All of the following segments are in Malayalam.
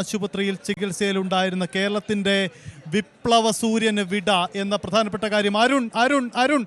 ആശുപത്രിയിൽ ചികിത്സയിലുണ്ടായിരുന്ന കേരളത്തിന്റെ വിപ്ലവ സൂര്യന് വിട എന്ന പ്രധാനപ്പെട്ട കാര്യം അരുൺ അരുൺ അരുൺ.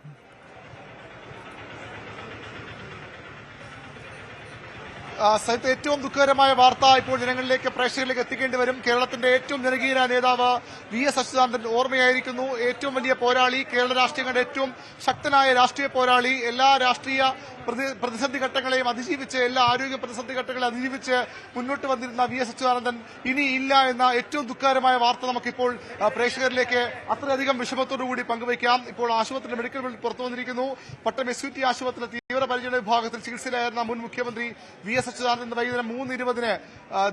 സഹിത്ത് ഏറ്റവും ദുഃഖകരമായ വാർത്ത ഇപ്പോൾ ജനങ്ങളിലേക്ക് പ്രേക്ഷകരിലേക്ക് എത്തിക്കേണ്ടി വരും. കേരളത്തിന്റെ ഏറ്റവും ജനകീയ നേതാവ് വി എസ് അച്യുതാനന്ദൻ ഓർമ്മയായിരിക്കുന്നു. ഏറ്റവും വലിയ പോരാളി കേരള രാഷ്ട്രീയങ്ങളുടെ ഏറ്റവും ശക്തനായ രാഷ്ട്രീയ പോരാളി എല്ലാ രാഷ്ട്രീയ പ്രതി- പ്രതിസന്ധി ഘട്ടങ്ങളെയും അതിജീവിച്ച് എല്ലാ ആരോഗ്യ പ്രതിസന്ധി ഘട്ടങ്ങളെ അതിജീവിച്ച് മുന്നോട്ട് വന്നിരുന്ന വി എസ് അച്യുതാനന്ദൻ ഇനി ഇല്ല എന്ന ഏറ്റവും ദുഃഖകരമായ വാർത്ത നമുക്കിപ്പോൾ പ്രേക്ഷകരിലേക്ക് അത്രയധികം വിഷമത്തോടു കൂടി പങ്കുവയ്ക്കാം. ഇപ്പോൾ ആശുപത്രി മെഡിക്കൽ ബിൽ പുറത്തു വന്നിരിക്കുന്നു. പട്ടം എസ് യു ടി ആശുപത്രി തീവ്രപരിചരണ വിഭാഗത്തിൽ ചികിത്സയിലായിരുന്ന മുൻ മുഖ്യമന്ത്രി വി എസ് അച്യുതാനന്ദൻ വൈകുന്നേരം മൂന്ന് ഇരുപതിന്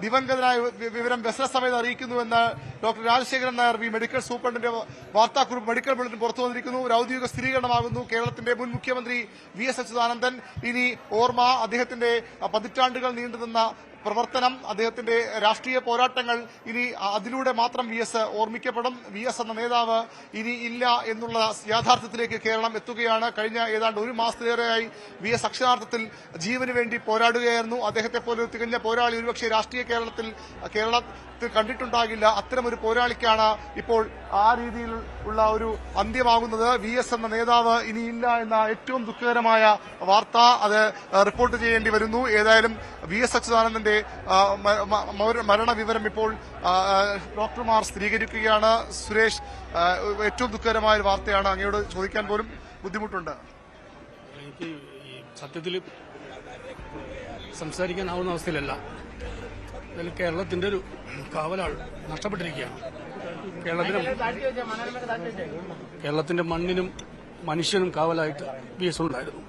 ദിവംഗതനായ വിവരം വ്യസനസമയത്ത് അറിയിക്കുന്നുവെന്ന് doctor Rajasekharan Nair V medical സൂപ്രണ്ടിന്റെ വാർത്താക്കുറിപ്പ് മെഡിക്കൽ ബുള്ളറ്റിൻ പുറത്തു വന്നിരിക്കുന്നു. ഒരു ഔദ്യോഗിക സ്ഥിരീകരണമാകുന്നു. കേരളത്തിന്റെ മുൻ മുഖ്യമന്ത്രി വി എസ് അച്യുതാനന്ദൻ. ഇനി ഓർമ്മ അദ്ദേഹത്തിന്റെ പതിറ്റാണ്ടുകൾ നീണ്ടുനിന്ന പ്രവർത്തനം അദ്ദേഹത്തിന്റെ രാഷ്ട്രീയ പോരാട്ടങ്ങൾ ഇനി അതിലൂടെ മാത്രം വി എസ് ഓർമ്മിക്കപ്പെടും. വി എസ് എന്ന നേതാവ് ഇനി ഇല്ല എന്നുള്ള യാഥാർത്ഥ്യത്തിലേക്ക് കേരളം എത്തുകയാണ്. കഴിഞ്ഞ ഏതാണ്ട് ഒരു മാസത്തിലേറെയായി വി എസ് അക്ഷരാർത്ഥത്തിൽ ജീവന് വേണ്ടി പോരാടുകയായിരുന്നു. അദ്ദേഹത്തെ പോലെ തികഞ്ഞ പോരാളി ഒരുപക്ഷെ രാഷ്ട്രീയ കേരളത്തിൽ കേരളത്തിൽ കണ്ടിട്ടുണ്ടാകില്ല. അത്തരമൊരു പോരാളിക്കാണ് ഇപ്പോൾ ആ രീതിയിൽ ഉള്ള ഒരു അന്ത്യമാകുന്നത്. വി എസ് എന്ന നേതാവ് ഇനിയില്ല എന്ന ഏറ്റവും ദുഃഖകരമായ വാർത്ത അത് റിപ്പോർട്ട് ചെയ്യേണ്ടി വരുന്നു. ഏതായാലും വി എസ് അച്യുതാനന്ദന്റെ മരണവിവരം ഇപ്പോൾ ഡോക്ടർമാർ സ്ഥിരീകരിക്കുകയാണ്. സുരേഷ് ഏറ്റവും ദുഃഖകരമായ ഒരു വാർത്തയാണ് അങ്ങയോട് ചോദിക്കാൻ പോലും ബുദ്ധിമുട്ടുണ്ട്. എനിക്ക് സത്യത്തിൽ സംസാരിക്കാനാവുന്ന അവസ്ഥയിലല്ല. അതിൽ കേരളത്തിന്റെ ഒരു കാവലാൾ നഷ്ടപ്പെട്ടിരിക്കുകയാണ്. കേരളത്തിനും കേരളത്തിന്റെ മണ്ണിനും മനുഷ്യനും കാവലായിട്ട് ബി എസ് ഉണ്ടായിരുന്നു